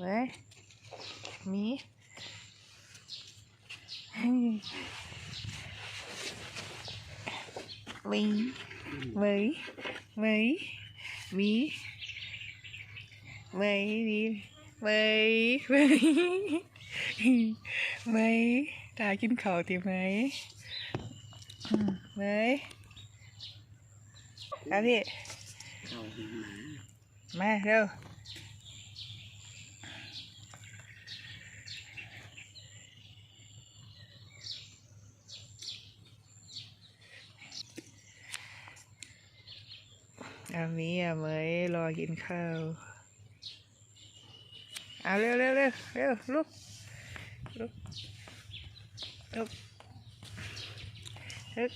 เว้ยหมีหมีหมีหมีหมีหมีหมีหมีหมีหมีตากินข้าวติไหมอืมหมีเอาพี่เอาหมามาเร็ว อามีอะเหมยรอกินข้าว เอาเร็วเร็วเร็วเร็วลุกลุกลุกลุก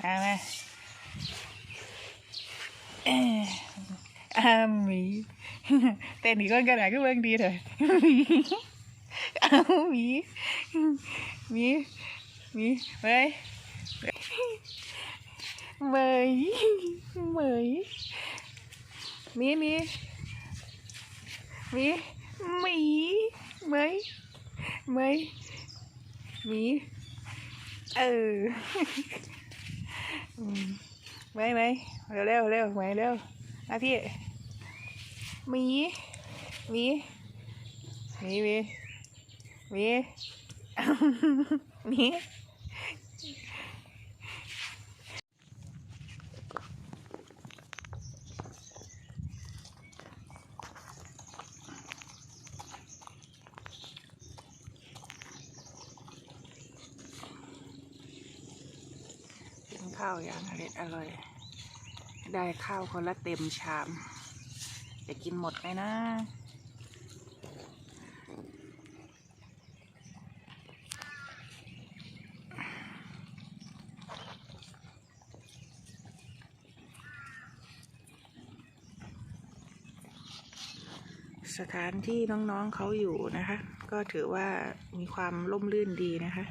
เอามาเอ้ยอามีเต้นอีกคนกันไหนก็เบิ่งดีเถอะมีอามีมี นี่เฮ้ยเมยเมยมีมีมีมีเมยเมยมีเออเมยเมยเร็วเร็วเร็วเมยเร็วนะพี่มีมีมีมีมี นข้าวอย่างอร่อยอร่อย ได้ข้าวคนละเต็มชาม จะกินหมดไหมนะ สถานที่น้องๆเขาอยู่นะคะ ก็ถือว่ามีความร่มรื่นดีนะคะ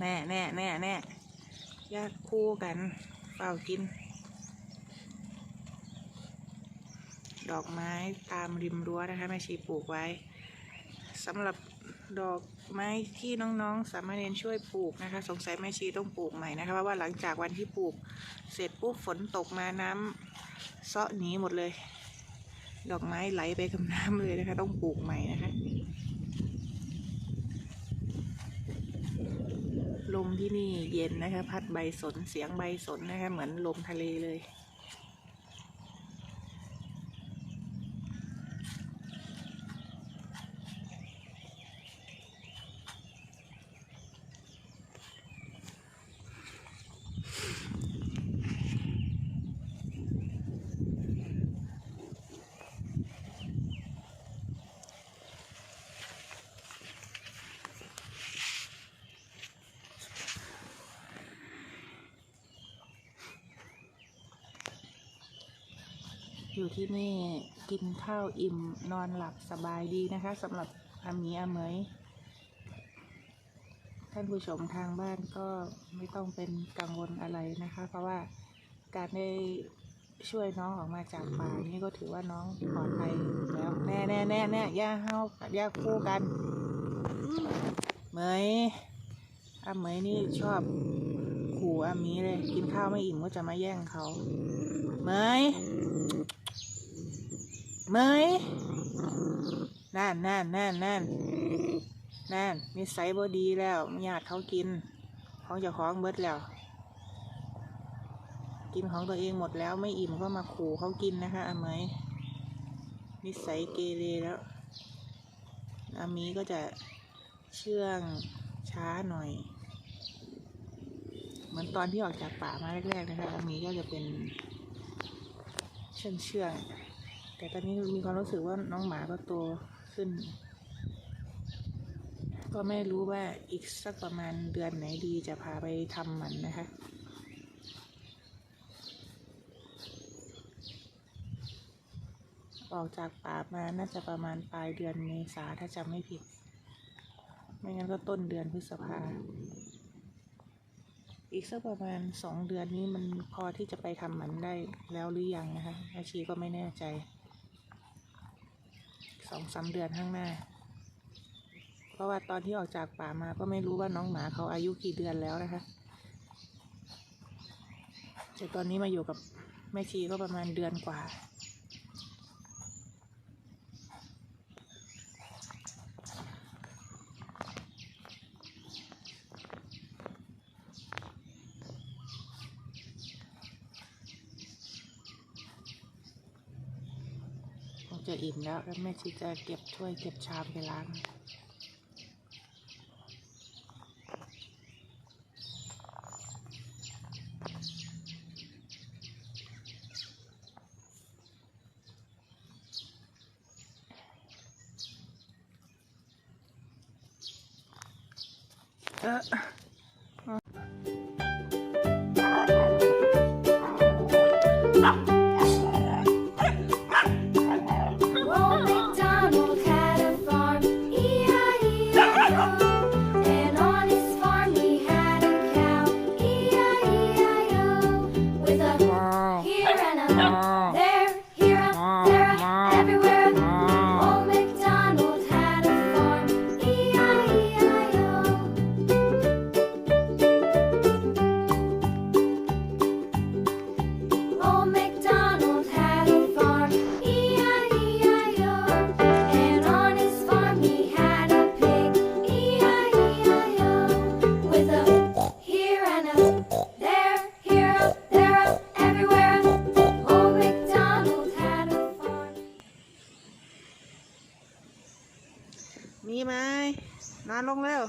แน่แน่แน่แน่ญาติคู่กันเปล่ากิน ดอกไม้ตามริมรั้วนะคะแม่ชีปลูกไว้สำหรับดอกไม้ที่น้องๆ สามารถเรียนช่วยปลูกนะคะ สงสัยแม่ชีต้องปลูกใหม่นะคะเพราะว่าหลังจากวันที่ปลูกเสร็จปุ๊บฝนตกมาน้ำเซาะหนีหมดเลย ดอกไม้ไหลไปกับน้ำเลยนะคะ ต้องปลูกใหม่นะคะ ลมที่นี่เย็นนะคะ พัดใบสนเสียงใบสนนะคะ เหมือนลมทะเลเลย อยู่ที่นี่กินข้าวอิ่มนอนหลับสบายดีนะคะสำหรับอามีอาเหมยท่านผู้ชมทางบ้านก็ไม่ต้องเป็นกังวลอะไรนะคะ เพราะว่าการได้ช่วยน้องออกมาจากป่านี่ก็ถือว่าน้องปลอดภัยแล้วแน่แน่แน่แน่ย่าเฮาย่าคู่กันเหมยอาเหมยนี่ชอบขู่อามีเลย กินข้าวไม่อิ่มก็จะมาแย่งเขาเหมย เมยนั่นนั่นนั่นนั่นนั่นนิสัยบ่ดีแล้วญาติเขากิน ของเจ้าของเบิดแล้ว กินของตัวเองหมดแล้วไม่อิ่มก็มาขู่เขากินนะคะอาเมยนิสัยเกเรแล้วอามีก็จะเชื่องช้าหน่อย เหมือนตอนที่ออกจากป่ามาแรกๆนะคะอามีก็จะเป็นเชื่องเชื่อง แต่ตอนนี้มีความรู้สึกว่าน้องหมาก็โตขึ้น ก็ไม่รู้ว่าอีกสักประมาณเดือนไหนดีจะพาไปทำมันนะคะออกจากป่ามาน่าจะประมาณปลายเดือนเมษาถ้าจำไม่ผิด ไม่งั้นก็ต้นเดือนพฤษภา อีกสักประมาณสองเดือนนี้มันพอที่จะไปทำมันได้แล้วหรือยังนะคะอาชีก็ไม่แน่ใจ สองสามเดือนข้างหน้า เพราะว่าตอนที่ออกจากป่ามาก็ไม่รู้ว่าน้องหมาเขาอายุกี่เดือนแล้วนะคะแต่ตอนนี้มาอยู่กับแม่ชีก็ประมาณเดือนกว่า จะอิ่มแล้ว แล้วแม่ชีจะเก็บถ้วยเก็บชามไปล้างเออ ลงเร็ว